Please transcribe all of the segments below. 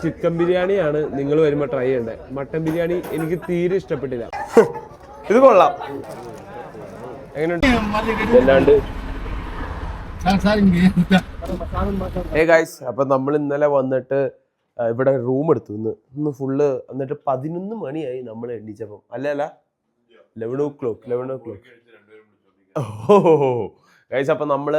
Chicken ബിരിയാണിയാണ് നിങ്ങൾ വരുമ്പോൾ ട്രൈ ചെയ്യേണ്ടത്. മട്ടൻ ബിരിയാണി എനിക്ക് തീരെ ഇഷ്ടപ്പെട്ടില്ല. ഇത് കൊള്ളാം. എങ്ങനെയുണ്ട്? അല്ലാണ്ട് ഏ ഗൈസ് അപ്പൊ നമ്മൾ ഇന്നലെ വന്നിട്ട് ഇവിടെ റൂം എടുത്തു. ഇന്ന് ഇന്ന് ഫുള്ള് എന്നിട്ട് പതിനൊന്ന് മണിയായി നമ്മൾ എണ്ണിച്ചപ്പം അല്ല അല്ല? Eleven o'clock eleven o'clock oh guys അപ്പോൾ നമ്മൾ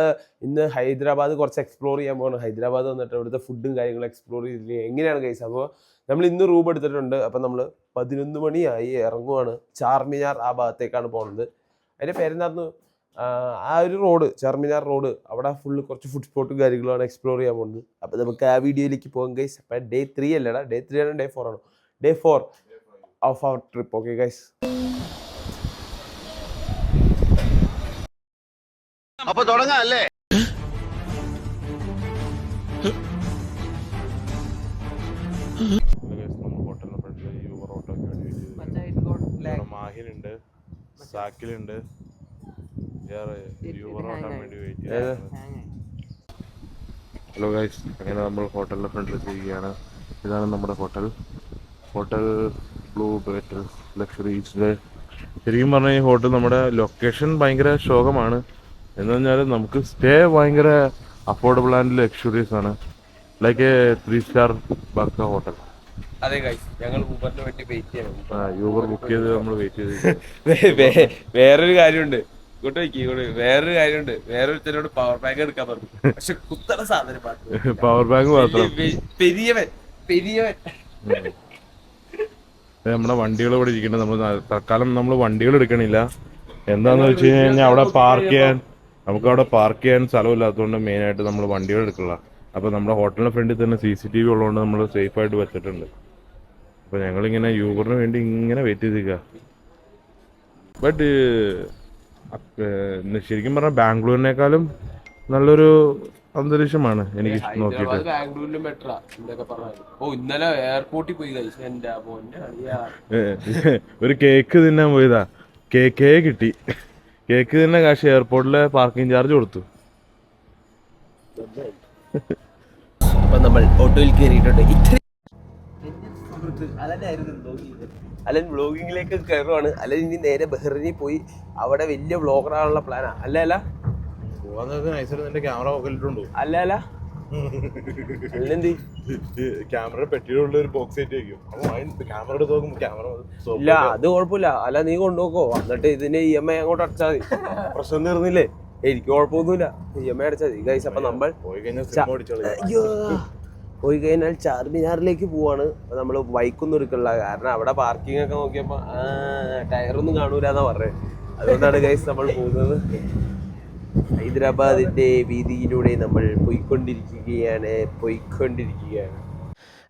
ഇന്ന് ഹൈദരാബാദ് കുറച്ച് എക്സ്പ്ലോർ ചെയ്യാൻ പോകണം ഹൈദരാബാദ് വന്നിട്ട് അവിടുത്തെ ഫുഡും കാര്യങ്ങളും എക്സ്പ്ലോർ ചെയ്തിട്ട് എങ്ങനെയാണ് ഗൈസ് അപ്പോൾ നമ്മൾ ഇന്ന് റൂം എടുത്തിട്ടുണ്ട്. അപ്പം നമ്മൾ പതിനൊന്ന് മണിയായി ഇറങ്ങുവാണ്. ചാർമിനാർ ആ ഭാഗത്തേക്കാണ് പോകുന്നത് അതിന്റെ പേരെന്തായിരുന്നു ആ, ആ ഒരു റോഡ് ചാർമിനാർ റോഡ് അവിടെ ഫുള്ള് കുറച്ച് ഫുഡ് സ്പോട്ടും കാര്യങ്ങളുമാണ് എക്സ്പ്ലോർ ചെയ്യാൻ പോകുന്നത് അപ്പോൾ നമുക്ക് ആ വീഡിയോയിലേക്ക് പോകാം ഗൈസ് അപ്പം ഡേ ത്രീ അല്ലടാ. ഡേ ത്രീ ആണ് ഡേ ഫോർ ആണോ? Day four of our trip okay guys അപ്പൊ തുടങ്ങാം അല്ലേ മാഹിലുണ്ട് സാക്കിലുണ്ട്. ഹലോ ഗൈസ് അങ്ങനെ നമ്മൾ ഹോട്ടലിന്റെ ഫ്രണ്ടിൽ ചെയ്യുകയാണ്. ഇതാണ് നമ്മുടെ ഹോട്ടൽ ഹോട്ടൽ ബ്ലൂ ബേറ്റൽ ലക്ഷറി ശരിക്കും പറഞ്ഞാൽ ഈ ഹോട്ടൽ നമ്മുടെ ലൊക്കേഷൻ ഭയങ്കര ശോകമാണ്. എന്ന് പറഞ്ഞാൽ നമുക്ക് സ്റ്റേ ഭയങ്കര അഫോർഡബിൾ ആൻഡ് ലക്ഷറീസ് ആണ്. ലൈക്ക് എ ത്രീ സ്റ്റാർ ബക്ക ഹോട്ടൽ അതെ ഞങ്ങൾ ഊബറിന് വേണ്ടി വെയിറ്റ് ചെയ്യണം. യൂബർ ബുക്ക് ചെയ്ത് നമ്മൾ വെയിറ്റ് ചെയ്ത് വേറൊരു കാര്യമുണ്ട്. ഇങ്ങോട്ട് നോക്കി ഇങ്ങോട്ട് വേറൊരു കാര്യമുണ്ട്. വേറൊരുത്തരോട് പവർ ബാങ്ക് എടുക്കാൻ പറഞ്ഞു. പക്ഷെ കുത്തട സാധനം. പവർ ബാങ്ക് മാത്രം. പെരിയവൻ പെരിയവൻ. നമ്മുടെ വണ്ടികൾ ഇവിടെ ഇരിക്കുന്നത് നമ്മൾ തൽക്കാലം നമ്മൾ വണ്ടികൾ എടുക്കണില്ല. എന്താന്ന് വെച്ച് കഴിഞ്ഞാൽ അവിടെ പാർക്ക് ചെയ്യാൻ നമുക്ക് അവിടെ പാർക്ക് ചെയ്യാൻ സ്ഥലമില്ലാത്തതുകൊണ്ട് മെയിൻ ആയിട്ട് നമ്മൾ വണ്ടികൾ എടുക്കില്ല അപ്പൊ നമ്മുടെ ഹോട്ടലിന്റെ ഫ്രണ്ടിൽ തന്നെ സി സി ടി വി ഉള്ളതുകൊണ്ട് നമ്മൾ സേഫ് ആയിട്ട് വെച്ചിട്ടുണ്ട്. അപ്പൊ ഞങ്ങളിങ്ങനെ യൂബറിന് വേണ്ടി ഇങ്ങനെ വെയിറ്റ് ചെയ്തിരിക്കുക ബട്ട് ശരിക്കും പറഞ്ഞാൽ ബാംഗ്ലൂരിനേക്കാളും നല്ലൊരു അന്തരീക്ഷമാണ് എനിക്ക് നോക്കിയിട്ട്. ബാംഗ്ലൂരിലും ബെറ്ററാ ഓ ഇന്നലെ എയർപോർട്ടിൽ പോയി എന്റെ. ഒരു കേക്ക് തിന്നാൻ പോയതാ. കേക്കേ കിട്ടി. കേക്ക് തന്നെ കാശ് എയർപോർട്ടിലെ പാർക്കിംഗ് ചാർജ് കൊടുത്തു. അപ്പൊ നമ്മൾ ഓട്ടോയിൽ കയറിയിട്ടുണ്ട് അലൻ വ്ളോഗിങ്ങിലേക്ക് കയറുവാണ്. അലൻ ഇനി നേരെ ബഹ്റിനിൽ പോയി. അവിടെ വലിയ ബ്ലോഗർ ആണുള്ള പ്ലാനാ അല്ല അല്ല. നിന്റെ ക്യാമറ അല്ല അല്ല. ക്യാമറ പെട്ടിയിലുള്ള ഒരു ബോക്സ് വെക്കും ക്യാമറ എടുത്ത് നോക്കുമ്പോ ക്യാമറ ഇല്ല അത് കുഴപ്പമില്ല. അല്ല നീ കൊണ്ടുപോക്കോ എന്നിട്ട് ഇതിന് ഇ എം ഐ അങ്ങോട്ട് അടച്ചാൽ മതി. പ്രശ്നം തീർന്നില്ലേ? എനിക്ക് കുഴപ്പമൊന്നുമില്ല. ഇ എം ഐ അടച്ചാൽ മതി. ഗൈസ് അപ്പൊ നമ്മൾ പോയി കഴിഞ്ഞാൽ ചാർമിനാറിലേക്ക് പോവാണ്. നമ്മൾ ബൈക്കൊന്നും എടുക്കണില്ല. കാരണം അവിടെ പാർക്കിംഗ് ഒക്കെ നോക്കിയപ്പോ ടയറൊന്നും കാണൂല എന്നാ പറഞ്ഞത് അതുകൊണ്ടാണ് ഗൈസ് നമ്മൾ പോകുന്നത്. ഹൈദരാബാദിന്റെ വീതിയിലൂടെ നമ്മൾ പോയിക്കൊണ്ടിരിക്കുകയാണ് പോയിക്കൊണ്ടിരിക്കുകയാണ്.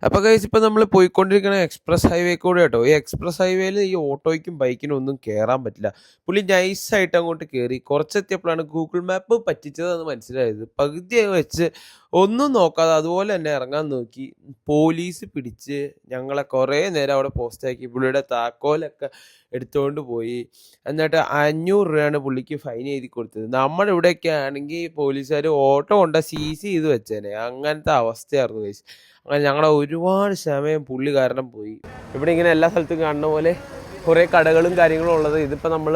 അപ്പോൾ കൈസ് ഇപ്പോൾ നമ്മൾ പോയിക്കൊണ്ടിരിക്കുന്ന എക്സ്പ്രസ് ഹൈവേ കൂടെ കേട്ടോ. ഈ എക്സ്പ്രസ് ഹൈവേയിൽ ഈ ഓട്ടോയ്ക്കും ബൈക്കിനും ഒന്നും കയറാൻ പറ്റില്ല. പുള്ളി നൈസായിട്ട് അങ്ങോട്ട് കയറി കുറച്ചെത്തിയപ്പോഴാണ് ഗൂഗിൾ മാപ്പ് പറ്റിച്ചതെന്ന് മനസ്സിലായത്. പകുതി വെച്ച് ഒന്നും നോക്കാതെ അതുപോലെ തന്നെ ഇറങ്ങാൻ നോക്കി. പോലീസ് പിടിച്ച് ഞങ്ങളെ കുറേ നേരം അവിടെ പോസ്റ്റാക്കി പുള്ളിയുടെ താക്കോലൊക്കെ എടുത്തുകൊണ്ട് പോയി. എന്നിട്ട് അഞ്ഞൂറ് രൂപയാണ് പുള്ളിക്ക് ഫൈൻ എഴുതി കൊടുത്തത്. നമ്മുടെ ഇവിടെയൊക്കെ ആണെങ്കിൽ പോലീസുകാർ ഓട്ടോ കൊണ്ട സീസ് ചെയ്ത് വെച്ചേനെ. അങ്ങനത്തെ അവസ്ഥയായിരുന്നു ഗൈസ് അങ്ങനെ ഞങ്ങളെ ഒരുപാട് സമയം പുള്ളി കാരണം പോയി. ഇവിടെ ഇങ്ങനെ എല്ലാ സ്ഥലത്തും കാണുന്ന പോലെ കുറേ കടകളും കാര്യങ്ങളും ഉള്ളത്. ഇതിപ്പോൾ നമ്മൾ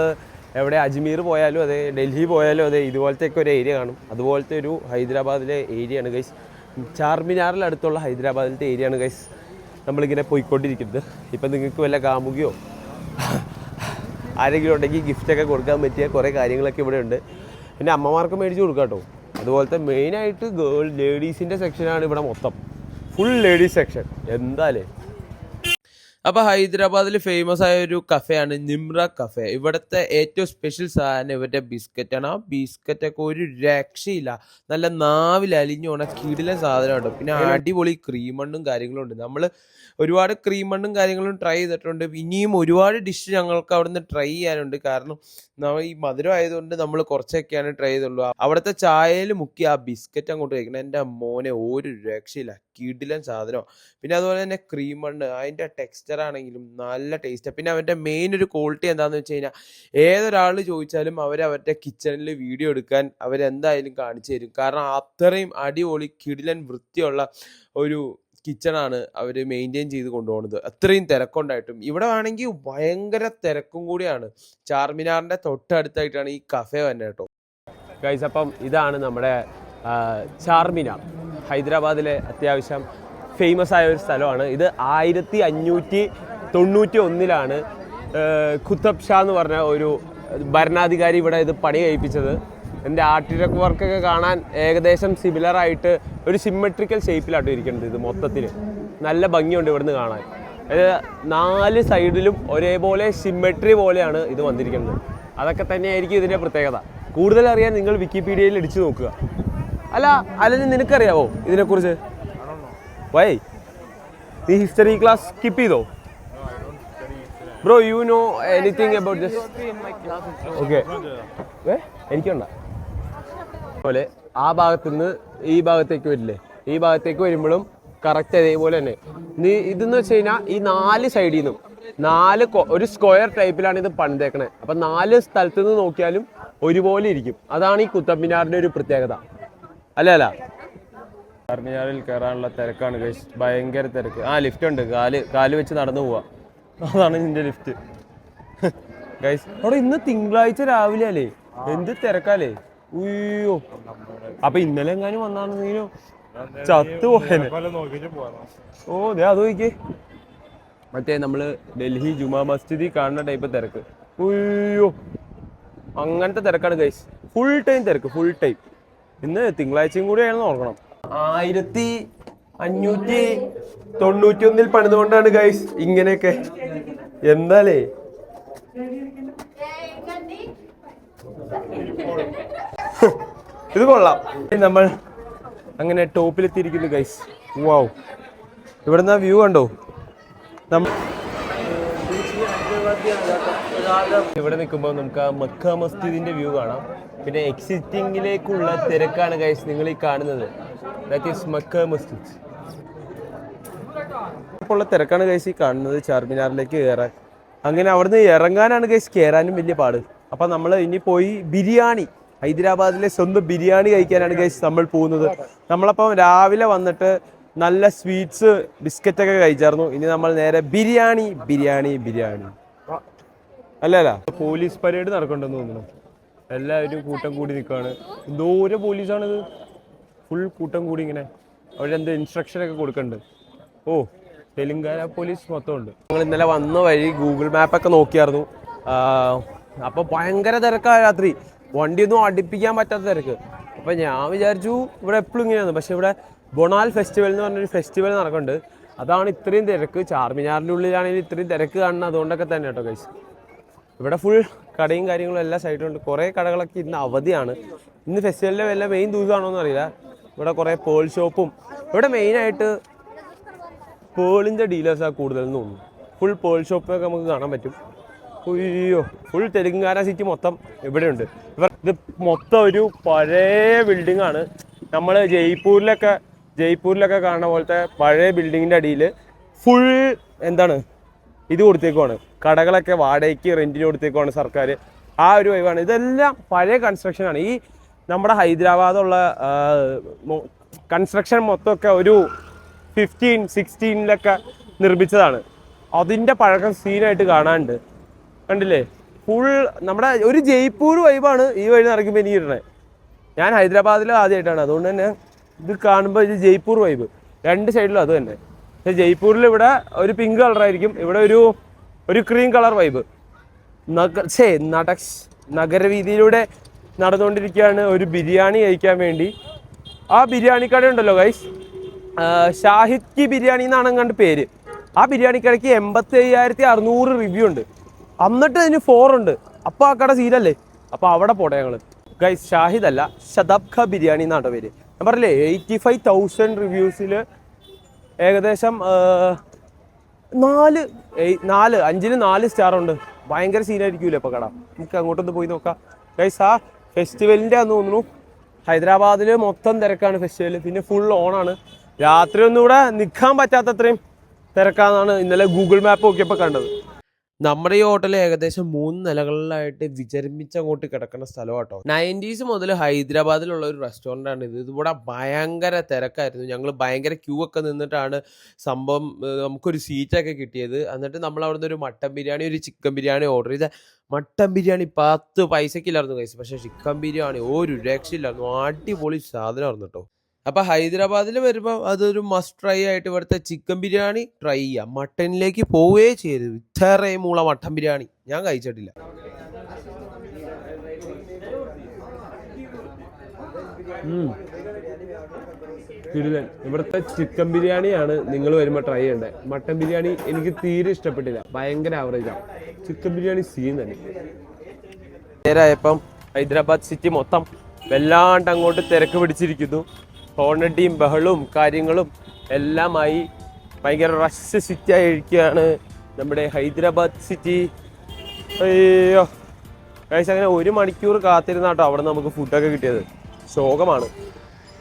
എവിടെ അജ്മീർ പോയാലും അതെ ഡൽഹി പോയാലും അതെ ഇതുപോലത്തെ ഒരു ഏരിയ കാണും. അതുപോലത്തെ ഒരു ഹൈദരാബാദിലെ ഏരിയ ആണ് ഗൈസ് ചാർമിനാറിൽ അടുത്തുള്ള ഹൈദരാബാദിലത്തെ ഏരിയ ആണ് ഗൈസ് നമ്മളിങ്ങനെ പോയിക്കൊണ്ടിരിക്കുന്നത്. ഇപ്പം നിങ്ങൾക്ക് വല്ല കാമുകിയോ ആരെങ്കിലും ഉണ്ടെങ്കിൽ ഗിഫ്റ്റൊക്കെ കൊടുക്കാൻ പറ്റിയ കുറേ കാര്യങ്ങളൊക്കെ ഇവിടെ ഉണ്ട്. പിന്നെ അമ്മമാർക്ക് മേടിച്ച് കൊടുക്കാം കേട്ടോ അതുപോലത്തെ മെയിനായിട്ട് ഗേൾ ലേഡീസിന്റെ സെക്ഷനാണ് ഇവിടെ മൊത്തം. ഫുൾ ലേഡീസ് സെക്ഷൻ എന്താലേ? അപ്പോൾ ഹൈദരാബാദിൽ ഫേമസ് ആയ ഒരു കഫേയാണ് നിമ്ര കഫേ ഇവിടുത്തെ ഏറ്റവും സ്പെഷ്യൽ സാധനം ഇവരുടെ ബിസ്ക്കറ്റാണ് ആ ബിസ്ക്കറ്റൊക്കെ ഒരു രക്ഷയില്ല. നല്ല നാവിൽ അലിഞ്ഞു പോണ കിടിലൻ സാധനമുണ്ട് പിന്നെ അടിപൊളി ക്രീമണ്ണും കാര്യങ്ങളും ഉണ്ട്. നമ്മൾ ഒരുപാട് ക്രീമണ്ണും കാര്യങ്ങളും ട്രൈ ചെയ്തിട്ടുണ്ട്. ഇനിയും ഒരുപാട് ഡിഷ് ഞങ്ങൾക്ക് അവിടുന്ന് ട്രൈ ചെയ്യാനുണ്ട്. കാരണം നമ്മൾ ഈ മധുരം ആയതുകൊണ്ട് നമ്മൾ കുറച്ചൊക്കെയാണ് ട്രൈ ചെയ്തുള്ളൂ. അവിടുത്തെ ചായയിൽ മുക്കി ആ ബിസ്ക്കറ്റ് അങ്ങോട്ട് കഴിക്കണം എന്റെ മോനെ ഒരു രക്ഷയില്ല. കിടിലൻ സാധനം പിന്നെ അതുപോലെ തന്നെ ക്രീമണ്ണ് അതിന്റെ അതിന്റെ ആണെങ്കിലും നല്ല ടേസ്റ്റ് പിന്നെ അവന്റെ മെയിൻ ഒരു ക്വാളിറ്റി എന്താണെന്ന് വെച്ച് കഴിഞ്ഞാൽ ഏതൊരാൾ ചോദിച്ചാലും അവർ അവരുടെ കിച്ചണിൽ വീഡിയോ എടുക്കാൻ അവരെന്തായാലും കാണിച്ചു തരും. കാരണം അത്രയും അടിപൊളി കിടിലൻ വൃത്തിയുള്ള ഒരു കിച്ചണാണ് അവർ മെയിന്റെയിൻ ചെയ്ത് കൊണ്ടുപോകുന്നത്. അത്രയും തിരക്കുണ്ടായിട്ടും. ഇവിടെ ആണെങ്കിൽ ഭയങ്കര തിരക്കും കൂടിയാണ്. ചാർമിനാറിന്റെ തൊട്ടടുത്തായിട്ടാണ് ഈ കഫേ തന്നെ കേട്ടോ ഗൈസ് അപ്പം ഇതാണ് നമ്മുടെ ചാർമിനാർ. ഹൈദരാബാദിലെ അത്യാവശ്യം ഫേമസ് ആയ ഒരു സ്ഥലമാണ്. ഇത് ആയിരത്തി അഞ്ഞൂറ്റി തൊണ്ണൂറ്റി ഒന്നിലാണ് ഖുത്തബ് ഷാ എന്ന് പറഞ്ഞ ഒരു ഭരണാധികാരി ഇവിടെ ഇത് പണി കഴിപ്പിച്ചത്. എന്റെ ആർട്ടിടെക് വർക്കൊക്കെ കാണാൻ ഏകദേശം സിമിലർ ആയിട്ട് ഒരു സിമെട്രിക്കൽ ഷേപ്പിലാട്ടോ ഇരിക്കുന്നത് ഇത് മൊത്തത്തിൽ നല്ല ഭംഗിയുണ്ട് ഇവിടുന്ന് കാണാൻ. നാല് സൈഡിലും ഒരേപോലെ സിമെട്രി പോലെയാണ് ഇത് വന്നിരിക്കുന്നത്. അതൊക്കെ തന്നെയായിരിക്കും ഇതിന്റെ പ്രത്യേകത. കൂടുതൽ അറിയാൻ നിങ്ങൾ വിക്കിപീഡിയയിൽ ഇടിച്ചു നോക്കുക. അല്ല അല്ലെങ്കിൽ നിനക്കറിയാവോ ഇതിനെക്കുറിച്ച്? വൈ നീ ഹിസ്റ്ററി ക്ലാസ് സ്കിപ്പ് ചെയ്തോ bro you know anything about this okay ഏ? എനിക്കുണ്ട. പോലെ ആ ഭാഗത്ത് നിന്ന് ഈ ഭാഗത്തേക്ക് വരില്ലേ? ഈ ഭാഗത്തേക്ക് വരുമ്പോഴും കറക്റ്റ് അതേപോലെ തന്നെ. നീ ഇതെന്ന് വെച്ച് കഴിഞ്ഞാൽ ഈ നാല് സൈഡിൽ നിന്നും നാല് ഒരു സ്ക്വയർ ടൈപ്പിലാണ് ഇത് പണിതേക്കണേ. അപ്പൊ നാല് സ്ഥലത്തു നിന്ന് നോക്കിയാലും ഒരുപോലെ ഇരിക്കും. അതാണ് ഈ കുത്തബ് മിനാറിന്റെ ഒരു പ്രത്യേകത. അല്ല അല്ല? ചാർമിനാറിൽ കയറാനുള്ള തിരക്കാണ് ഗൈസ് ഭയങ്കര തിരക്ക്. ആ ലിഫ്റ്റ് ഉണ്ട്. കാൽ കാൽ വെച്ച് നടന്നു പോവാ. അതാണ് നിന്റെ ലിഫ്റ്റ് ഗൈസ് അവിടെ ഇന്ന് തിങ്കളാഴ്ച രാവിലെ അല്ലേ? എന്ത് തിരക്കാലേ ഉയ്യോ. അപ്പൊ ഇന്നലെ എങ്ങാനും വന്നാണെന്നെങ്കിലും ചത്തുപോയനെ ഓ ദേ അത് നോക്കിയേ മറ്റേ നമ്മൾ ഡൽഹി ജുമാ മസ്ജിദി കാണുന്ന ടൈപ്പ് തിരക്ക്. ഉയ്യോ. അങ്ങനത്തെ തിരക്കാണ് ഗൈസ് ഫുൾ ടൈം തിരക്ക് ഫുൾ ടൈം ഇന്ന് തിങ്കളാഴ്ചയും കൂടി ആണെന്ന് നോക്കണം ആയിരത്തി അഞ്ഞൂറ്റി തൊണ്ണൂറ്റി ഒന്നിൽ പണിതുകൊണ്ടാണ് ഗൈസ് ഇങ്ങനെയൊക്കെ. എന്താലേ? ഇത് കൊള്ളാം. നമ്മൾ അങ്ങനെ ടോപ്പിലെത്തിയിരിക്കുന്നു ഗൈസ് വാവ് ഇവിടുന്ന് ആ വ്യൂ കണ്ടോ? നമ്മൾ ഇവിടെ നിൽക്കുമ്പോൾ നമുക്ക് ആ മക്ക മസ്ജിദിന്റെ വ്യൂ കാണാം. പിന്നെ എക്സിറ്റിംഗിലേക്കുള്ള തിരക്കാണ് ഗൈസ് നിങ്ങൾ ഈ കാണുന്നത്. ദാറ്റ് ഈസ് മക്ക മസ്ജിദ് ഇപ്പോൾ ഉള്ള തിരക്കാണ് ഈ കാണുന്നത്. ചാർമിനാറിലേക്ക് കയറാൻ. അങ്ങനെ അവിടുന്ന് ഇറങ്ങാനാണ് ഗൈസ് കയറാനും വലിയ പാട്. അപ്പം നമ്മൾ ഇനി പോയി ബിരിയാണി. ഹൈദരാബാദിലെ സ്വന്തം ബിരിയാണി കഴിക്കാനാണ് ഗൈസ് നമ്മൾ പോകുന്നത്. നമ്മളപ്പം രാവിലെ വന്നിട്ട് നല്ല സ്വീറ്റ്സ് ബിസ്ക്കറ്റ് ഒക്കെ കഴിച്ചായിരുന്നു. ഇനി നമ്മൾ നേരെ ബിരിയാണി ബിരിയാണി ബിരിയാണി. അല്ലല്ല അല്ല? പോലീസ് പരേഡ് നടക്കണ്ടെന്ന് തോന്നുന്നു. എല്ലാവരും കൂട്ടം കൂടി നിൽക്കുകയാണ് എന്തോരം പോലീസാണിത്. ഫുൾ കൂട്ടം കൂടി ഇങ്ങനെ അവരെന്ത് ഇൻസ്ട്രക്ഷൻ ഒക്കെ കൊടുക്കുന്നുണ്ട് ഓ തെലുങ്കാന പോലീസ് മൊത്തം ഉണ്ട് ഞങ്ങൾ ഇന്നലെ വന്ന വഴി ഗൂഗിൾ മാപ്പൊക്കെ നോക്കിയായിരുന്നു. അപ്പോൾ ഭയങ്കര തിരക്കാണ് രാത്രി. വണ്ടിയൊന്നും അടുപ്പിക്കാൻ പറ്റാത്ത തിരക്ക്. അപ്പോൾ ഞാൻ വിചാരിച്ചു ഇവിടെ എപ്പോഴും ഇങ്ങനെയാണ്. പക്ഷേ ഇവിടെ ബൊണാൽ ഫെസ്റ്റിവൽ എന്ന് പറഞ്ഞൊരു ഫെസ്റ്റിവൽ നടക്കുന്നുണ്ട്. അതാണ് ഇത്രയും തിരക്ക്. ചാർമിനാറിന്റെ ഉള്ളിലാണെങ്കിൽ ഇത്രയും തിരക്ക് കാണുന്നത്. അതുകൊണ്ടൊക്കെ തന്നെ കേട്ടോ കൈസ് ഇവിടെ ഫുൾ കടയും കാര്യങ്ങളും എല്ലാ സൈഡിലുണ്ട് കുറേ കടകളൊക്കെ ഇന്ന് അവധിയാണ്. ഇന്ന് ഫെസ്റ്റിവലിലെ വല്ല മെയിൻ ദിവസമാണോ എന്ന് അറിയില്ല ഇവിടെ കുറേ പേൾ ഷോപ്പും ഇവിടെ മെയിനായിട്ട് പേളിന്റെ ഡീലേഴ്സാണ് കൂടുതലെന്ന് തോന്നുന്നു. ഫുൾ പേൾ ഷോപ്പൊക്കെ നമുക്ക് കാണാൻ പറ്റും. അയ്യോ ഫുൾ തെലുങ്കാന സിറ്റി മൊത്തം ഇവിടെയുണ്ട്. ഇവർ ഇത് മൊത്തം ഒരു പഴയ ബിൽഡിംഗ് ആണ്. നമ്മൾ ജയ്പൂരിലൊക്കെ ജയ്പൂരിലൊക്കെ കാണുന്ന പോലത്തെ പഴയ ബിൽഡിങ്ങിന്റെ അടിയിൽ ഫുൾ എന്താണ് ഇത് കൊടുത്തേക്കുവാണ്. കടകളൊക്കെ വാടകയ്ക്ക് റെന്റിന് കൊടുത്തേക്കുവാണ് സർക്കാർ ആ ഒരു വൈവാണ് ഇതെല്ലാം പഴയ കൺസ്ട്രക്ഷനാണ് ഈ നമ്മുടെ ഹൈദരാബാദുള്ള കൺസ്ട്രക്ഷൻ മൊത്തമൊക്കെ ഒരു ഫിഫ്റ്റീൻ സിക്സ്റ്റീനിലൊക്കെ നിർമ്മിച്ചതാണ്. അതിന്റെ പഴക്കം സീനായിട്ട് കാണാനുണ്ട്. കണ്ടില്ലേ? ഫുൾ നമ്മുടെ ഒരു ജയ്പൂർ വൈബാണ് ഈ വഴി നടക്കുമ്പോൾ എനിക്ക് കിട്ടണേ. ഞാൻ ഹൈദരാബാദിൽ ആദ്യമായിട്ടാണ് അതുകൊണ്ട് തന്നെ ഇത് കാണുമ്പോൾ ഇത് ജയ്പൂർ വൈബ് രണ്ട് സൈഡിലും അത് തന്നെ. ജയ്പൂരിൽ ഇവിടെ ഒരു പിങ്ക് കളറായിരിക്കും ഇവിടെ ഒരു ഒരു ക്രീം കളർ വൈബ് ഛേ നട നഗരവീതിയിലൂടെ നടന്നുകൊണ്ടിരിക്കുകയാണ് ഒരു ബിരിയാണി കഴിക്കാൻ വേണ്ടി. ആ ബിരിയാണി കട ഉണ്ടല്ലോ ഗൈസ് ഷാഹിദ് കി ബിരിയാണി എന്നാണ് കണ്ട് പേര്. ആ ബിരിയാണി കടയ്ക്ക് എൺപത്തി അയ്യായിരത്തി അറുന്നൂറ് റിവ്യൂ ഉണ്ട്. എന്നിട്ട് അതിന് ഫോർ ഉണ്ട്. അപ്പോൾ ആ കട സീലല്ലേ അപ്പോൾ അവിടെ പോട്ടെ ഞങ്ങൾ ഗൈസ് ഷാഹിദ് അല്ല ഷദബ് ഖ ബിരിയാണി എന്നാണ് പേര്. ഞാൻ പറഞ്ഞില്ലേ എയ്റ്റി ഫൈവ് തൗസൻഡ് റിവ്യൂസിൽ ഏകദേശം നാല്. നാല്. അഞ്ചിന് നാല് സ്റ്റാറുണ്ട്. ഭയങ്കര സീനായിരിക്കൂലേ ഇപ്പോൾ കട? നമുക്ക് അങ്ങോട്ടൊന്ന് പോയി നോക്കാം. ഗൈസ് ആ ഫെസ്റ്റിവലിന്റെ ആണെന്ന് തോന്നുന്നു ഹൈദരാബാദിൽ മൊത്തം തിരക്കാണ് ഫെസ്റ്റിവൽ പിന്നെ ഫുൾ ഓണാണ് രാത്രി ഒന്നും ഇവിടെ നിൽക്കാൻ പറ്റാത്തത്രയും തിരക്കാന്നാണ് ഇന്നലെ ഗൂഗിൾ മാപ്പ് നോക്കിയപ്പോൾ കണ്ടത്. നമ്മുടെ ഈ ഹോട്ടൽ ഏകദേശം മൂന്ന് നിലകളിലായിട്ട് വിചരമിച്ച് അങ്ങോട്ട് കിടക്കുന്ന സ്ഥലം കേട്ടോ നയന്റീസ് മുതൽ ഹൈദരാബാദിലുള്ള ഒരു റെസ്റ്റോറന്റ് ആണ് ഇത്. ഇതിവിടെ ഭയങ്കര തിരക്കായിരുന്നു. ഞങ്ങൾ ഭയങ്കര ക്യൂ ഒക്കെ നിന്നിട്ടാണ് സംഭവം നമുക്കൊരു സീറ്റൊക്കെ കിട്ടിയത്. എന്നിട്ട് നമ്മൾ അവിടുന്ന് ഒരു മട്ടൻ ബിരിയാണി ഒരു ചിക്കൻ ബിരിയാണി ഓർഡർ ചെയ്ത. മട്ടൻ ബിരിയാണി പത്ത് പൈസക്കില്ലായിരുന്നു കഴിച്ചു പക്ഷേ ചിക്കൻ ബിരിയാണി ഒരു രക്ഷയില്ലായിരുന്നു. അടിപൊളി സാധനമായിരുന്നു കേട്ടോ. അപ്പൊ ഹൈദരാബാദിൽ വരുമ്പോൾ അതൊരു മസ്റ്റ് ട്രൈ ആയിട്ട് ഇവിടുത്തെ ചിക്കൻ ബിരിയാണി ട്രൈ ചെയ്യാം. മട്ടനിലേക്ക് പോവേ ചെയ്തു ഇത്രയും മൂള മട്ടൻ ബിരിയാണി ഞാൻ കഴിച്ചിട്ടില്ല. ഇവിടുത്തെ ചിക്കൻ ബിരിയാണിയാണ് നിങ്ങൾ വരുമ്പോൾ ട്രൈ ചെയ്യേണ്ടത് മട്ടൻ ബിരിയാണി എനിക്ക് തീരെ ഇഷ്ടപ്പെട്ടില്ല. ഭയങ്കര ആവറേജാണ് ചിക്കൻ ബിരിയാണി സീൻ തന്നെ. നേരായപ്പം ഹൈദരാബാദ് സിറ്റി മൊത്തം വല്ലാണ്ട് അങ്ങോട്ട് തിരക്ക് പിടിച്ചിരിക്കുന്നു. ഹോണടിയും ബഹളവും കാര്യങ്ങളും എല്ലാമായി ഭയങ്കര റഷ് സിറ്റി ആയിരിക്കുകയാണ് നമ്മുടെ ഹൈദരാബാദ് സിറ്റി അയ്യോ. കഴിച്ച് അങ്ങനെ ഒരു മണിക്കൂർ കാത്തിരുന്ന കേട്ടോ അവിടെ നമുക്ക് ഫുഡൊക്കെ കിട്ടിയത്. ശോകമാണ്.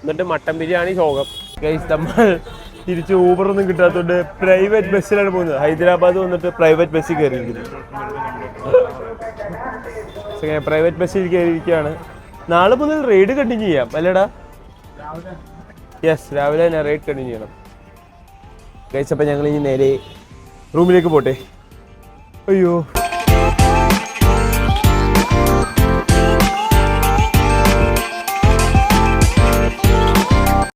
എന്നിട്ട് മട്ടൻ ബിരിയാണി ശോകം. കഴിച്ച് നമ്മൾ തിരിച്ച് ഊബറൊന്നും കിട്ടാത്തതുകൊണ്ട് പ്രൈവറ്റ് ബസ്സിലാണ് പോകുന്നത്. ഹൈദരാബാദ് വന്നിട്ട് പ്രൈവറ്റ് ബസ്സിൽ കയറിയിരിക്കുന്നത് പ്രൈവറ്റ് ബസ്സിൽ കയറിയിരിക്കുകയാണ്. നാളെ മുതൽ റെയ്ഡ് കണ്ടിന്യൂ ചെയ്യാം. അല്ലേടാ? യെസ് രാവിലെ തന്നെ റൈഡ് കണ്ടിന്യൂ ചെയ്യണം. കഴിച്ചപ്പോൾ ഞങ്ങൾ ഇനി നേരെ റൂമിലേക്ക് പോട്ടെ. അയ്യോ.